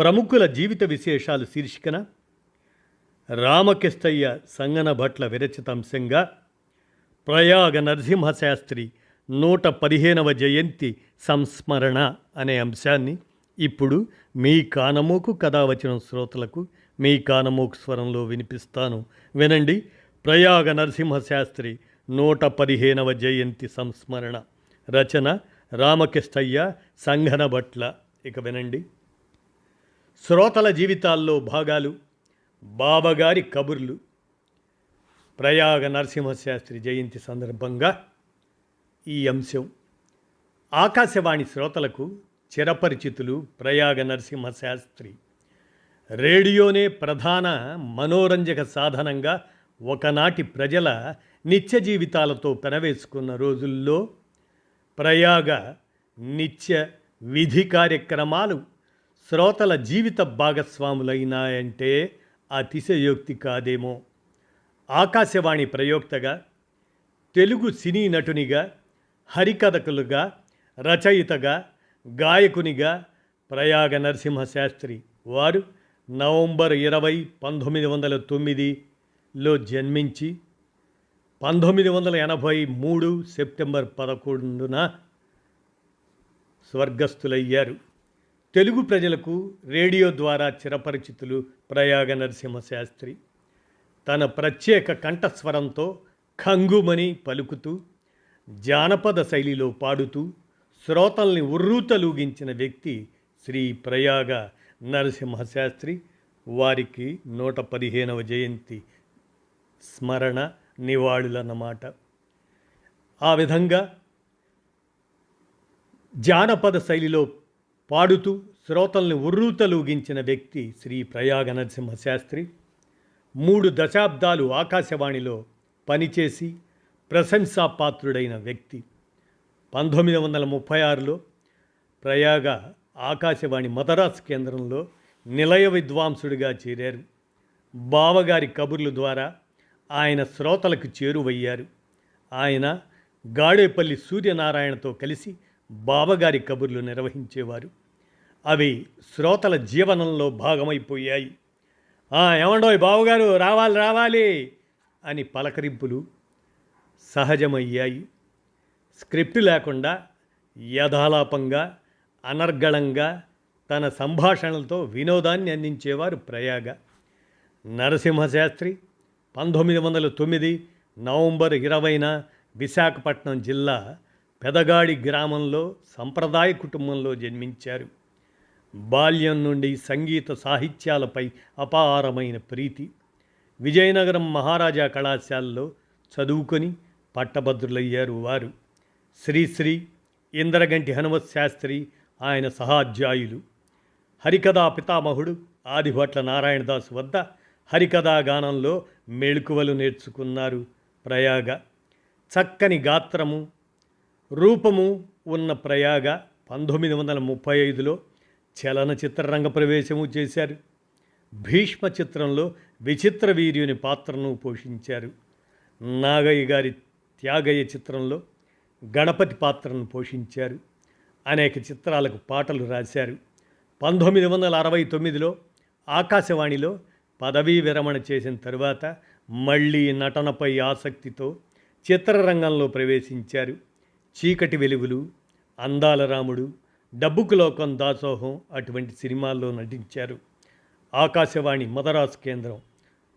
ప్రముఖుల జీవిత విశేషాలు శీర్షికన రామకిష్టయ్య సంగన భట్ల విరచితాంశంగా ప్రయాగ నరసింహశాస్త్రి నూట పదిహేనవ జయంతి సంస్మరణ అనే అంశాన్ని ఇప్పుడు మీ కానమోకు కథావచనం శ్రోతలకు మీ కానమోకు స్వరంలో వినిపిస్తాను. వినండి. ప్రయాగ నరసింహశాస్త్రి నూట పదిహేనవ జయంతి సంస్మరణ రచన రామకిష్టయ్య సంఘన భట్ల. ఇక వినండి. శ్రోతల జీవితాల్లో భాగాలు బాబగారి కబుర్లు ప్రయాగ నరసింహశాస్త్రి జయంతి సందర్భంగా ఈ అంశం. ఆకాశవాణి శ్రోతలకు చిరపరిచితులు ప్రయాగ నరసింహశాస్త్రి. రేడియోనే ప్రధాన మనోరంజక సాధనంగా ఒకనాటి ప్రజల నిత్య జీవితాలతో పెనవేసుకున్న రోజుల్లో ప్రయాగ నిత్య విధి కార్యక్రమాలు శ్రోతల జీవిత భాగస్వాములైనాయంటే అతిశయోక్తి కాదేమో. ఆకాశవాణి ప్రయోక్తగా తెలుగు సినీ నటునిగా హరికథకులుగా రచయితగా గాయకునిగా ప్రయాగ నరసింహశాస్త్రి వారు నవంబర్ ఇరవై పంతొమ్మిది వందల తొమ్మిదిలో జన్మించి పంతొమ్మిది వందల ఎనభై మూడు సెప్టెంబర్ పదకొండున స్వర్గస్థులయ్యారు. తెలుగు ప్రజలకు రేడియో ద్వారా చిరపరిచితులు ప్రయాగ నరసింహశాస్త్రి. తన ప్రత్యేక కంఠస్వరంతో ఖంగుమని పలుకుతూ జానపద శైలిలో పాడుతూ శ్రోతల్ని ఉర్రూతలూగించిన వ్యక్తి శ్రీ ప్రయాగ నరసింహశాస్త్రి. వారికి నూట పదిహేనవ జయంతి స్మరణ నివాళులన్నమాట. ఆ విధంగా జానపద శైలిలో పాడుతూ శ్రోతల్ని ఉర్రూతలూగించిన వ్యక్తి శ్రీ ప్రయాగ నరసింహశాస్త్రి. మూడు దశాబ్దాలు ఆకాశవాణిలో పనిచేసి ప్రశంసాపాత్రుడైన వ్యక్తి. పంతొమ్మిది వందల ముప్పై ఆరులో ప్రయాగ ఆకాశవాణి మదరాస్ కేంద్రంలో నిలయ విద్వాంసుడిగా చేరారు. బావగారి కబుర్ల ద్వారా ఆయన శ్రోతలకు చేరువయ్యారు. ఆయన గాడేపల్లి సూర్యనారాయణతో కలిసి బావగారి కబుర్లు నిర్వహించేవారు. అవి శ్రోతల జీవనంలో భాగమైపోయాయి. ఏమండోయ్ బావగారు రావాలి రావాలి అని పలకరింపులు సహజమయ్యాయి. స్క్రిప్ట్ లేకుండా యథాలాపంగా అనర్గళంగా తన సంభాషణలతో వినోదాన్ని అందించేవారు ప్రయాగ. నరసింహశాస్త్రి పంతొమ్మిది వందల తొమ్మిది నవంబర్ ఇరవైన విశాఖపట్నం జిల్లా పెదగాడి గ్రామంలో సంప్రదాయ కుటుంబంలో జన్మించారు. బాల్యం నుండి సంగీత సాహిత్యాలపై అపారమైన ప్రీతి. విజయనగరం మహారాజా కళాశాలలో చదువుకొని పట్టభద్రులయ్యారు వారు. శ్రీశ్రీ ఇంద్రగంటి హనుమత్ శాస్త్రి ఆయన సహాధ్యాయులు. హరికథా పితామహుడు ఆదిభట్ల నారాయణదాస్ వద్ద హరికథా గానంలో మెళుకువలు నేర్చుకున్నారు ప్రయాగ. చక్కని గాత్రము రూపము ఉన్న ప్రయాగ పంతొమ్మిది వందల ముప్పై ఐదులో చలనచిత్ర రంగ ప్రవేశము చేశారు. భీష్మ చిత్రంలో విచిత్ర వీర్యుని పాత్రను పోషించారు. నాగయ్య గారి త్యాగయ్య చిత్రంలో గణపతి పాత్రను పోషించారు. అనేక చిత్రాలకు పాటలు రాశారు. పంతొమ్మిది వందల అరవై తొమ్మిదిలో ఆకాశవాణిలో పదవీ విరమణ చేసిన తరువాత మళ్ళీ నటనపై ఆసక్తితో చిత్రరంగంలో ప్రవేశించారు. చీకటి వెలుగులు అందాల రాముడు డబ్బుకు లోకం దాసోహం అటువంటి సినిమాల్లో నటించారు. ఆకాశవాణి మదరాస్ కేంద్రం.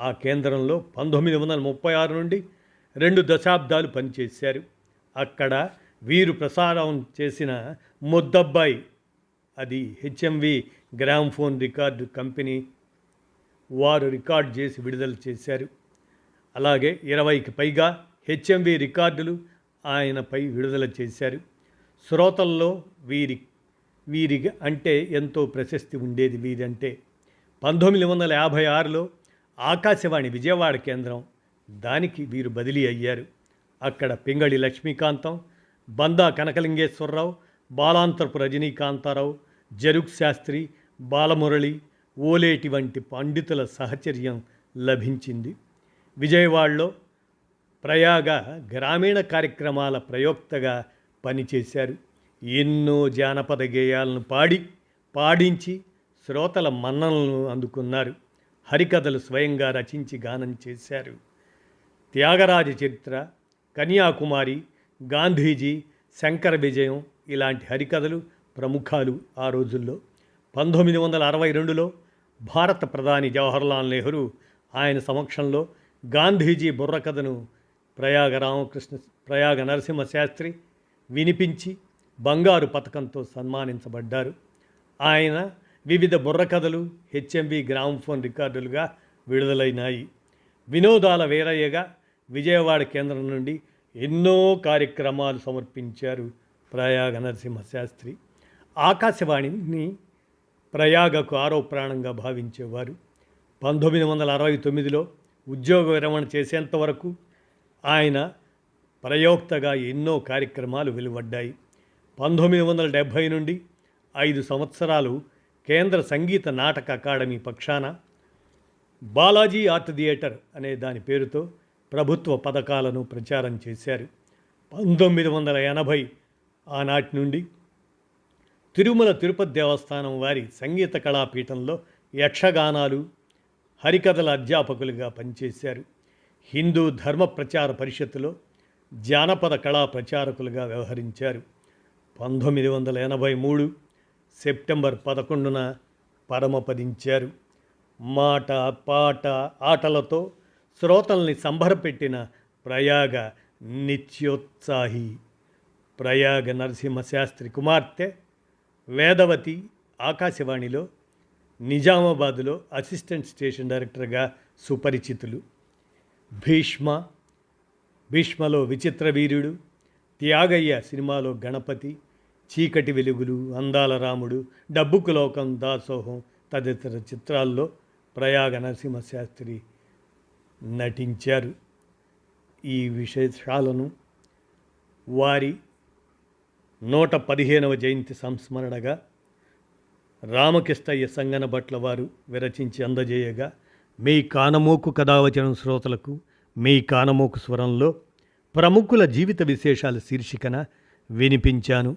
ఆ కేంద్రంలో పంతొమ్మిది వందల ముప్పై ఆరు నుండి రెండు దశాబ్దాలు పనిచేశారు. అక్కడ వీరు ప్రసారం చేసిన ముద్దబ్బాయి అది హెచ్ఎంవి గ్రామ్ఫోన్ రికార్డు కంపెనీ వారు రికార్డ్ చేసి విడుదల చేశారు. అలాగే ఇరవైకి పైగా హెచ్ఎంవి రికార్డులు ఆయనపై విడుదల చేశారు. శ్రోతల్లో వీరి వీరి అంటే ఎంతో ప్రశస్తి ఉండేది వీరంటే. పంతొమ్మిది వందల యాభై ఆరులో ఆకాశవాణి విజయవాడ కేంద్రం దానికి వీరు బదిలీ అయ్యారు. అక్కడ పింగళి లక్ష్మీకాంతం బందా కనకలింగేశ్వరరావు బాలాంతరపు రజనీకాంతారావు జరుక్ శాస్త్రి బాలమురళి ఓలేటి వంటి పండితుల సహచర్యం లభించింది. విజయవాడలో ప్రయాగ గ్రామీణ కార్యక్రమాల ప్రయోక్తగా పనిచేశారు. ఎన్నో జానపద గేయాలను పాడి పాడించి శ్రోతల మన్ననలను అందుకున్నారు. హరికథలు స్వయంగా రచించి గానం చేశారు. త్యాగరాజ చరిత్ర కన్యాకుమారి గాంధీజీ శంకర విజయం ఇలాంటి హరికథలు ప్రముఖాలు ఆ రోజుల్లో. పంతొమ్మిది వందల అరవై రెండులో భారత ప్రధాని జవహర్లాల్ నెహ్రూ ఆయన సమక్షంలో గాంధీజీ బుర్రకథను ప్రయాగ రామకృష్ణ ప్రయాగ నరసింహ శాస్త్రి వినిపించి బంగారు పథకంతో సన్మానించబడ్డారు. ఆయన వివిధ బుర్రకథలు హెచ్ఎంవి గ్రామ్ఫోన్ రికార్డులుగా విడుదలైనాయి. వినోదాల వేరయ్యగా విజయవాడ కేంద్రం నుండి ఎన్నో కార్యక్రమాలు సమర్పించారు ప్రయాగ నరసింహ శాస్త్రి ఆకాశవాణిని ప్రయాగకు ఆరో ప్రాణంగా భావించేవారు. పంతొమ్మిది వందల అరవై తొమ్మిదిలో ఉద్యోగ విరమణ చేసేంత వరకు ఆయన ప్రయోక్తగా ఎన్నో కార్యక్రమాలు వెలువడ్డాయి. పంతొమ్మిది వందల డెబ్భై నుండి ఐదు సంవత్సరాలు కేంద్ర సంగీత నాటక అకాడమీ పక్షాన బాలాజీ ఆర్ట్ థియేటర్ అనే దాని పేరుతో ప్రభుత్వ పథకాలను ప్రచారం చేశారు. పంతొమ్మిది వందల ఎనభై ఆనాటి నుండి తిరుమల తిరుపతి దేవస్థానం వారి సంగీత కళాపీఠంలో యక్షగానాలు హరికథల అధ్యాపకులుగా పనిచేశారు. హిందూ ధర్మ ప్రచార పరిషత్తులో జానపద కళా ప్రచారకులుగా వ్యవహరించారు. పంతొమ్మిది వందల ఎనభై మూడు సెప్టెంబర్ పదకొండున పరమపదించారు. మాట పాట ఆటలతో శ్రోతల్ని సంబరపెట్టిన ప్రయాగ నిత్యోత్సాహి ప్రయాగ నరసింహశాస్త్రి కుమార్తె వేదవతి ఆకాశవాణిలో నిజామాబాదులో అసిస్టెంట్ స్టేషన్ డైరెక్టర్గా సుపరిచితులు. భీష్మ భీష్మలో విచిత్ర వీరుడు త్యాగయ్య సినిమాలో గణపతి చీకటి వెలుగులు అందాల రాముడు డబ్బుకు లోకం దాసోహం తదితర చిత్రాల్లో ప్రయాగ నరసింహశాస్త్రి నటించారు. ఈ విశేషాలను వారి నూట పదిహేనవ జయంతి సంస్మరణగా రామకృష్ణయ్య సంగన భట్ల వారు విరచించి అందజేయగా మీ కానమోకు కథావచనం శ్రోతలకు మీ కానమోకు స్వరంలో ప్రముఖుల జీవిత విశేషాల శీర్షికన వినిపించాను.